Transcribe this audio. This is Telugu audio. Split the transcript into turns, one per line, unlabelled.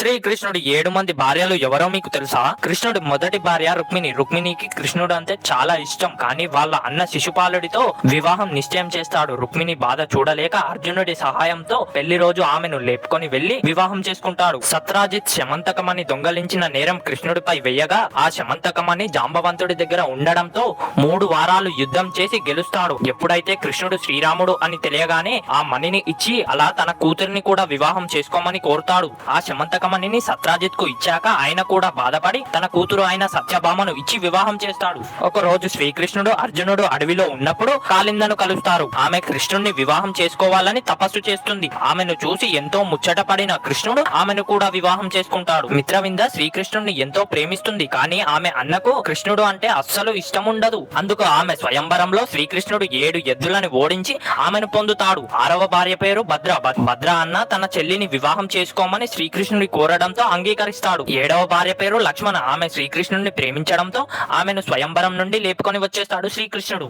శ్రీకృష్ణుడు ఏడు మంది భార్యలు ఎవరో మీకు తెలుసా? కృష్ణుడి మొదటి భార్య రుక్మిణి. రుక్మిణికి కృష్ణుడు అంటే చాలా ఇష్టం. కానీ వాళ్ళ అన్న శిశుపాలుడితో వివాహం నిశ్చయం చేస్తాడు. రుక్మిణి బాధ చూడలేక అర్జునుడి సహాయంతో పెళ్ళి రోజు ఆమెను లేపుకొని వెళ్ళి వివాహం చేసుకుంటాడు. సత్రాజిత్ శమంతకమని దొంగలించిన నేరం కృష్ణుడిపై వెయ్యగా ఆ శమంతకమని జాంబవంతుడి దగ్గర ఉండడంతో మూడు వారాలు యుద్ధం చేసి గెలుస్తాడు. ఎప్పుడైతే కృష్ణుడు శ్రీరాముడు అని తెలియగానే ఆ మణిని ఇచ్చి అలా తన కూతురిని కూడా వివాహం చేసుకోమని కోరుతాడు. ఆ శమంతకం సత్యభామని సత్రాజిత్కు ఇచ్చాక ఆయన కూడా బాధపడి తన కూతురు అయిన సత్యభామను ఇచ్చి వివాహం చేస్తాడు. ఒక రోజు శ్రీకృష్ణుడు అర్జునుడు అడవిలో ఉన్నప్పుడు కాలిందను కలుస్తారు. ఆమె కృష్ణుడిని వివాహం చేసుకోవాలని తపస్సు చేస్తుంది. ఆమెను చూసి ఎంతో ముచ్చటపడిన కృష్ణుడు ఆమెను కూడా వివాహం చేసుకుంటాడు. మిత్రవింద శ్రీకృష్ణుడిని ఎంతో ప్రేమిస్తుంది. కానీ ఆమె అన్నకు కృష్ణుడు అంటే అస్సలు ఇష్టం ఉండదు అందుకు ఆమె స్వయంవరంలో శ్రీకృష్ణుడు ఏడు ఎద్దులను ఓడించి ఆమెను పొందుతాడు. ఆరవ భార్య పేరు భద్ర. భద్ర అన్న తన చెల్లిని వివాహం చేసుకోమని శ్రీకృష్ణుడి కోరడంతో అంగీకరిస్తాడు. ఏడవ భార్య పేరు లక్ష్మణ. ఆమె శ్రీకృష్ణుడిని ప్రేమించడంతో ఆమెను స్వయంవరం నుండి లేపుకొని వచ్చేస్తాడు శ్రీకృష్ణుడు.